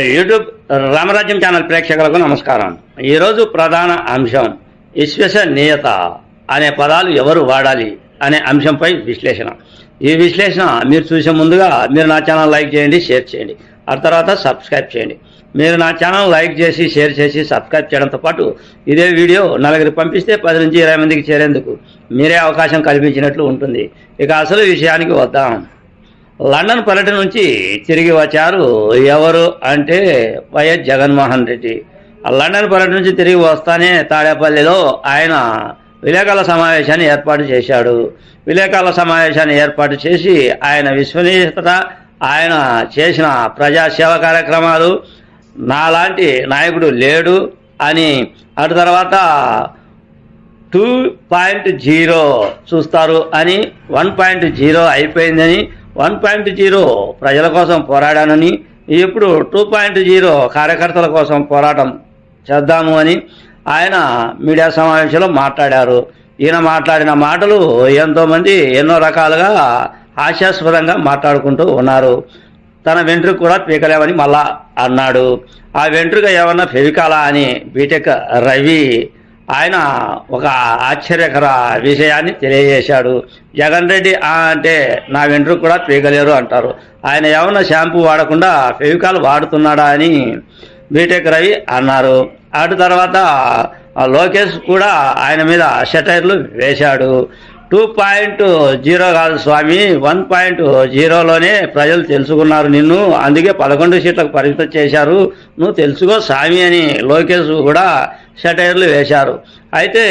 YouTube రామరాజ్యం channel ప్రేక్షకులకు నమస్కారం. ఈరోజు ప్రధాన అంశం విశ్వసనీయత అనే పదాలు ఎవరు వాడాలి అనే అంశంపై విశ్లేషణ. ఈ విశ్లేషణ మీరు చూసే ముందుగా మీరు నా ఛానల్ లైక్ చేయండి షేర్ చేయండి. ఆ తర్వాత సబ్స్క్రైబ్ చేయండి. మీరు నా ఛానల్ లైక్ చేసి షేర్ చేసి సబ్స్క్రైబ్ చేయడంతో పాటు ఇదే వీడియో నలుగురికి పంపిస్తే పది నుంచి ఇరవై మందికి చేరేందుకు మీరే అవకాశం కల్పించినట్లు ఉంటుంది. ఇక అసలు విషయానికి వద్దాం. లండన్ పర్యటన నుంచి తిరిగి వచ్చారు ఎవరు అంటే వైఎస్ జగన్మోహన్ రెడ్డి. ఆ లండన్ పర్యటన నుంచి తిరిగి వస్తానే తాడేపల్లిలో ఆయన విలేకరుల సమావేశాన్ని ఏర్పాటు చేశాడు. విలేకరుల సమావేశాన్ని ఏర్పాటు చేసి ఆయన విశ్వనీయత ఆయన చేసిన ప్రజాసేవ కార్యక్రమాలు నాలాంటి నాయకుడు లేడు అని. అటు తర్వాత టూ పాయింట్ జీరో చూస్తారు అని వన్ పాయింట్ జీరో అయిపోయిందని వన్ పాయింట్ జీరో ప్రజల కోసం పోరాడానని ఇప్పుడు టూ పాయింట్ జీరో కార్యకర్తల కోసం పోరాటం చేద్దాము అని ఆయన మీడియా సమావేశంలో మాట్లాడారు. ఈయన మాట్లాడిన మాటలు ఎంతోమంది ఎన్నో రకాలుగా హాస్యాస్పదంగా మాట్లాడుకుంటూ ఉన్నారు. తన వెంట్రుక కూడా పీకలేమని మళ్ళా అన్నాడు. ఆ వెంట్రుక ఏమన్నా ఫెవికాలా అని బీటెక్ రవి ఆయన ఒక ఆశ్చర్యకర విషయాన్ని తెలియజేశాడు. జగన్ రెడ్డి అంటే నా వెంట్రుక కూడా పీగలేరు అంటారు. ఆయన ఏమన్నా షాంపూ వాడకుండా ఫెవికాల్ వాడుతున్నాడా అని బీటెక్ రవి అన్నారు. అటు తర్వాత లోకేష్ కూడా ఆయన మీద షటైర్లు వేశాడు. టూ పాయింట్ జీరో కాదు స్వామి వన్ పాయింట్ జీరోలోనే ప్రజలు తెలుసుకున్నారు నిన్ను. అందుకే పదకొండు సీట్లకు పరిమితం చేశారు. నువ్వు తెలుసుకో స్వామి అని లోకేష్ కూడా షటైర్లు వేశారు. అయితే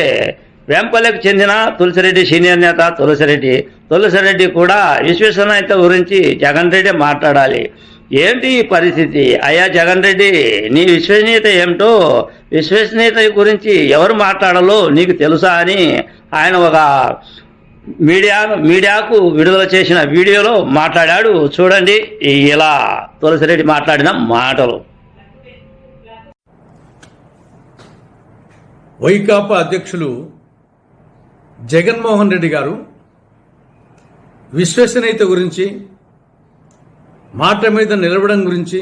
వేంపల్లెకు చెందిన తులసిరెడ్డి సీనియర్ నేత తులసిరెడ్డి. తులసిరెడ్డి కూడా విశ్వసనీయత గురించి జగన్ రెడ్డి మాట్లాడాలి. ఏంటి ఈ పరిస్థితి? అయ్యా జగన్ రెడ్డి నీ విశ్వసనీయత ఏమిటో? విశ్వసనీయత గురించి ఎవరు మాట్లాడాలో నీకు తెలుసా అని ఆయన ఒక మీడియా మీడియాకు విడుదల చేసిన వీడియోలో మాట్లాడాడు. చూడండి ఇలా తులసిరెడ్డి మాట్లాడిన మాటలు. వైకాపా అధ్యక్షులు జగన్మోహన్ రెడ్డి గారు విశ్వసనీయత గురించి మాట మీద నిలబడం గురించి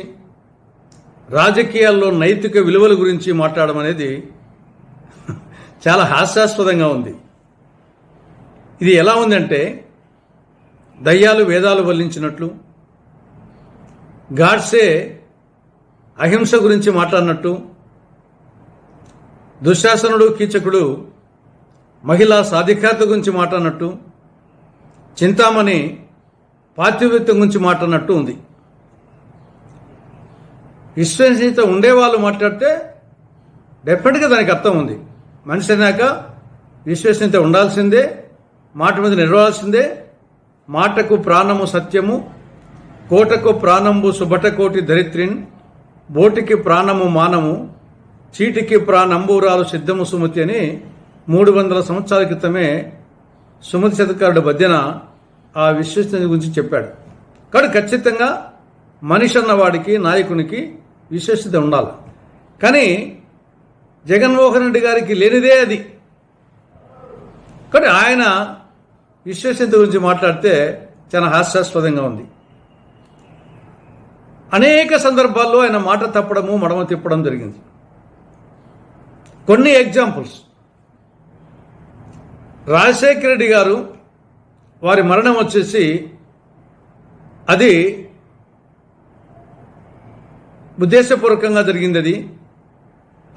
రాజకీయాల్లో నైతిక విలువల గురించి మాట్లాడడం అనేది చాలా హాస్యాస్పదంగా ఉంది. ఇది ఎలా ఉందంటే దయ్యాలు వేదాలు వల్లించినట్లు గాడ్సే అహింస గురించి మాట్లాడినట్టు దుశ్శాసనుడు కీచకుడు మహిళా సాధికారత గురించి మాట్లాడినట్టు చింతామణి పాతివ్యత్యం గురించి మాట్లాడినట్టు ఉంది. విశ్వసనీయత ఉండేవాళ్ళు మాట్లాడితే డెఫినెట్గా దానికి అర్థం ఉంది. మనిషి అయినాక విశ్వసనీయత ఉండాల్సిందే మాట మీద నిలవాల్సిందే మాటకు ప్రాణము సత్యము కోటకు ప్రాణంబు సుభటకోటి దరిత్రిన్ బోటికి ప్రాణము మానము చీటికి ప్రాణంబూరాలు సిద్ధము సుమతి అని మూడు వందల సంవత్సరాల క్రితమే సుమతి శతకారుడు మధ్యన ఆ విశ్వసనీయత గురించి చెప్పాడు. కాబట్టి ఖచ్చితంగా మనిషి అన్నవాడికి నాయకునికి విశ్వసిత ఉండాలి. కానీ జగన్మోహన్ రెడ్డి గారికి లేనిదే అది. కానీ ఆయన విశ్వసింత గురించి మాట్లాడితే చాలా హాస్యాస్పదంగా ఉంది. అనేక సందర్భాల్లో ఆయన మాట తప్పడము మడమ తిప్పడం జరిగింది. కొన్ని ఎగ్జాంపుల్స్. రాజశేఖర రెడ్డి గారు వారి మరణం వచ్చేసి అది ఉద్దేశపూర్వకంగా జరిగింది అది.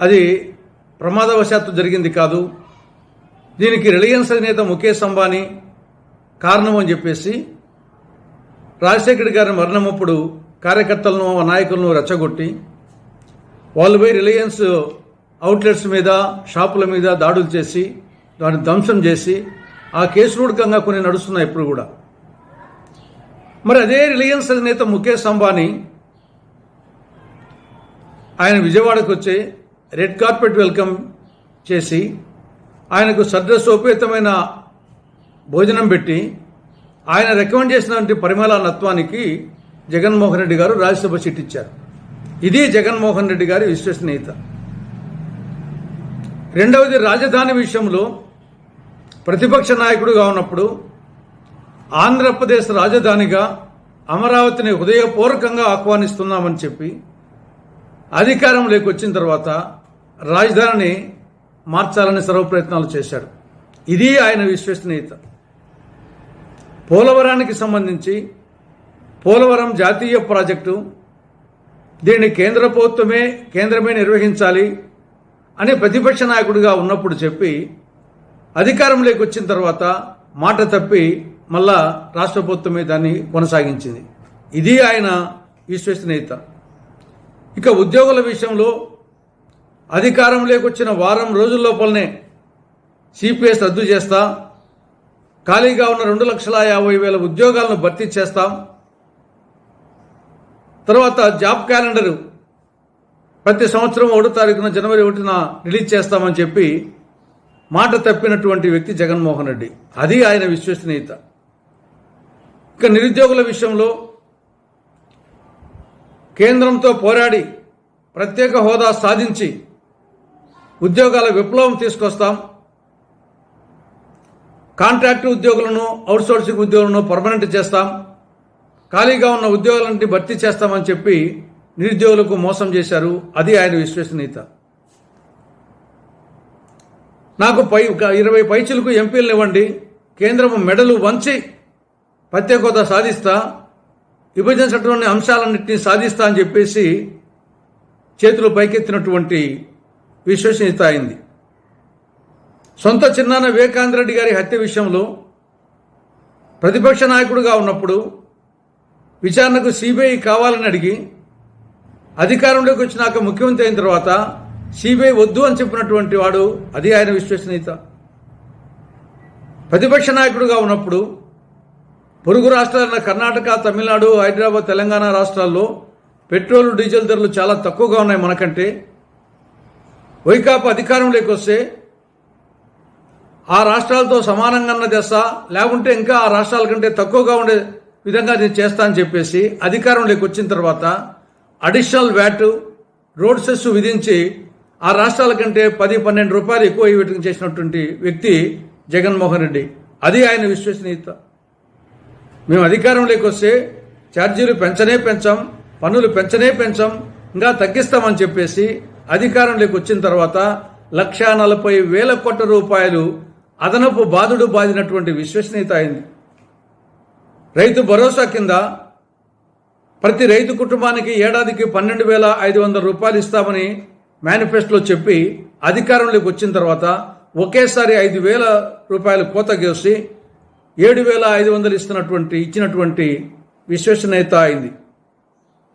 అది ప్రమాదవశాత్తు జరిగింది కాదు. దీనికి రిలయన్స్ అధినేత ముఖేష్ అంబానీ కారణం అని చెప్పేసి రాజశేఖర్ గారి మరణమప్పుడు కార్యకర్తలను నాయకులను రెచ్చగొట్టి వాళ్ళు పోయి రిలయన్స్ అవుట్లెట్స్ మీద షాపుల మీద దాడులు చేసి దాన్ని ధ్వంసం చేసి ఆ కేసు కొన్ని నడుస్తున్నాయి ఇప్పుడు కూడా. మరి అదే రిలయన్స్ అధినేత ముఖేష్ అంబానీ ఆయన విజయవాడకు వచ్చి రెడ్ కార్పెట్ వెల్కమ్ చేసి ఆయనకు సద్రస్వోపేతమైన భోజనం పెట్టి ఆయన రికమెండ్ చేసినటువంటి పరిమళ నత్వానికి జగన్మోహన్ రెడ్డి గారు రాజ్యసభ సీట్ ఇచ్చారు. ఇది జగన్మోహన్ రెడ్డి గారి విశ్వసనీయత రెండవది రాజధాని విషయంలో ప్రతిపక్ష నాయకుడుగా ఉన్నప్పుడు ఆంధ్రప్రదేశ్ రాజధానిగా అమరావతిని హృదయపూర్వకంగా ఆహ్వానిస్తున్నామని చెప్పి అధికారంలోకి వచ్చిన తర్వాత రాజధానిని మార్చాలని సర్వ ప్రయత్నాలు చేశాడు. ఇది ఆయన విశ్వసనీయత పోలవరానికి సంబంధించి పోలవరం జాతీయ ప్రాజెక్టు దీన్ని కేంద్ర ప్రభుత్వమే కేంద్రమే నిర్వహించాలి అని ప్రతిపక్ష నాయకుడిగా ఉన్నప్పుడు చెప్పి అధికారంలోకి వచ్చిన తర్వాత మాట తప్పి మళ్ళా రాష్ట్ర ప్రభుత్వమే దాన్ని కొనసాగించింది. ఇది ఆయన విశ్వసనీయత. ఇక ఉద్యోగుల విషయంలో అధికారంలోకి వచ్చిన వారం రోజుల లోపలనే సిపిఎస్ రద్దు చేస్తా ఖాళీగా ఉన్న రెండు లక్షల యాభై వేల ఉద్యోగాలను భర్తీ చేస్తాం. తర్వాత జాబ్ క్యాలెండరు ప్రతి సంవత్సరం ఒకటో తారీఖున జనవరి ఒకటిన రిలీజ్ చేస్తామని చెప్పి మాట తప్పినటువంటి వ్యక్తి జగన్మోహన్ రెడ్డి. అది ఆయన విశ్వసనీయత. ఇక నిరుద్యోగుల విషయంలో కేంద్రంతో పోరాడి ప్రత్యేక హోదా సాధించి ఉద్యోగాల విప్లవం తీసుకొస్తాం. కాంట్రాక్టు ఉద్యోగులను అవుట్సోర్సింగ్ ఉద్యోగులను పర్మనెంట్ చేస్తాం. ఖాళీగా ఉన్న ఉద్యోగాలన్నింటినీ భర్తీ చేస్తామని చెప్పి నిరుద్యోగులకు మోసం చేశారు. అది ఆయన విశ్వసనీయత. నాకు పై ఇరవై పైచులకు ఎంపీలను ఇవ్వండి. కేంద్రం మెడలు వంచి ప్రత్యేక హోదా సాధిస్తా. విభజన చట్టంలోని అంశాలన్నింటినీ సాధిస్తా అని చెప్పేసి చేతులు పైకెత్తినటువంటి విశ్వసనీయత అయింది. సొంత చిన్నాన్న వివేకానంద రెడ్డి గారి హత్య విషయంలో ప్రతిపక్ష నాయకుడిగా ఉన్నప్పుడు విచారణకు సిబిఐ కావాలని అడిగి అధికారంలోకి వచ్చినాక ముఖ్యమంత్రి అయిన తర్వాత సిబిఐ వద్దు అని చెప్పినటువంటి వాడు అది ఆయన విశ్వసనీయత. ప్రతిపక్ష నాయకుడిగా ఉన్నప్పుడు పొరుగు రాష్ట్రాలైన కర్ణాటక తమిళనాడు హైదరాబాద్ తెలంగాణ రాష్ట్రాల్లో పెట్రోల్ డీజిల్ ధరలు చాలా తక్కువగా ఉన్నాయి మనకంటే. వైకాపా అధికారంలోకి వస్తే ఆ రాష్ట్రాలతో సమానంగా ఉన్న దశ లేకుంటే ఇంకా ఆ రాష్ట్రాల కంటే తక్కువగా ఉండే విధంగా నేను చేస్తా అని చెప్పేసి అధికారంలోకి వచ్చిన తర్వాత అడిషనల్ వ్యాట్ రోడ్ సెస్ విధించి ఆ రాష్ట్రాల కంటే పది పన్నెండు రూపాయలు ఎక్కువ వీటికి చేసినటువంటి వ్యక్తి జగన్మోహన్ రెడ్డి. అది ఆయన విశ్వసనీయత. మేము అధికారంలోకి వస్తే ఛార్జీలు పెంచనే పెంచాం పన్నులు పెంచనే పెంచాం ఇంకా తగ్గిస్తామని చెప్పేసి అధికారంలోకి వచ్చిన తర్వాత లక్షా నలభై వేల కోట్ల రూపాయలు అదనపు బాధుడు బాధినటువంటి విశ్వసనీయత అయింది. రైతు భరోసా కింద ప్రతి రైతు కుటుంబానికి ఏడాదికి పన్నెండు వేల ఐదు వందల రూపాయలు ఇస్తామని మేనిఫెస్టోలో చెప్పి అధికారంలోకి వచ్చిన తర్వాత ఒకేసారి ఐదు వేల రూపాయలు కోత గేసి ఏడు వేల ఐదు వందలు ఇస్తున్నటువంటి ఇచ్చినటువంటి విశ్వసనీయత అయింది.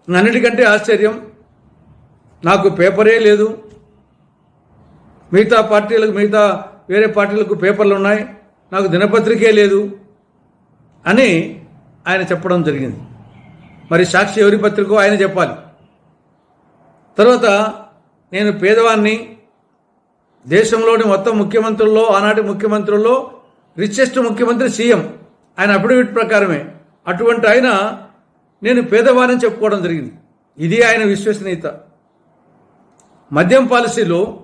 అన్నిటికంటే ఆశ్చర్యం నాకు పేపరే లేదు. మిగతా పార్టీలకు మిగతా వేరే పార్టీలకు పేపర్లు ఉన్నాయి నాకు దినపత్రికే లేదు అని ఆయన చెప్పడం జరిగింది. మరి సాక్షి ఎవరి పత్రికో ఆయన చెప్పాలి. తర్వాత నేను పేదవాన్ని దేశంలోని మొత్తం ముఖ్యమంత్రుల్లో ఆనాటి ముఖ్యమంత్రుల్లో రిచెస్ట్ ముఖ్యమంత్రి సీఎం ఆయన అఫిడవిట్ ప్రకారమే అటువంటి ఆయన నేను పేదవారిని చెప్పుకోవడం జరిగింది. ఇది ఆయన విశ్వసనీయత. మద్యం పాలసీలో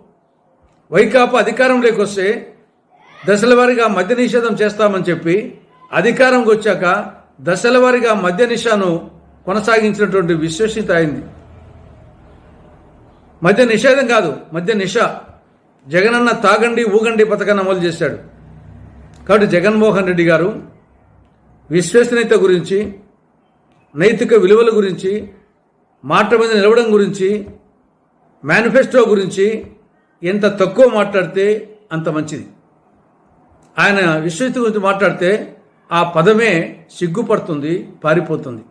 వైకాపా అధికారంలోకి వస్తే దశల వారీగా మద్య నిషేధం చేస్తామని చెప్పి అధికారంకి వచ్చాక దశల వారీగా మద్య నిషాను కొనసాగించినటువంటి విశ్వసిత అయింది. మద్య నిషేధం కాదు మద్య నిష. జగనన్న తాగండి ఊగండి పథకాన్ని అమలు చేశాడు. కాబట్టి జగన్మోహన్ రెడ్డి గారు విశ్వసనీయత గురించి నైతిక విలువల గురించి మాట మీద నిలవడం గురించి మేనిఫెస్టో గురించి ఎంత తక్కువ మాట్లాడితే అంత మంచిది. ఆయన విశ్వసనీయత గురించి మాట్లాడితే ఆ పదమే సిగ్గుపడుతుంది పారిపోతుంది.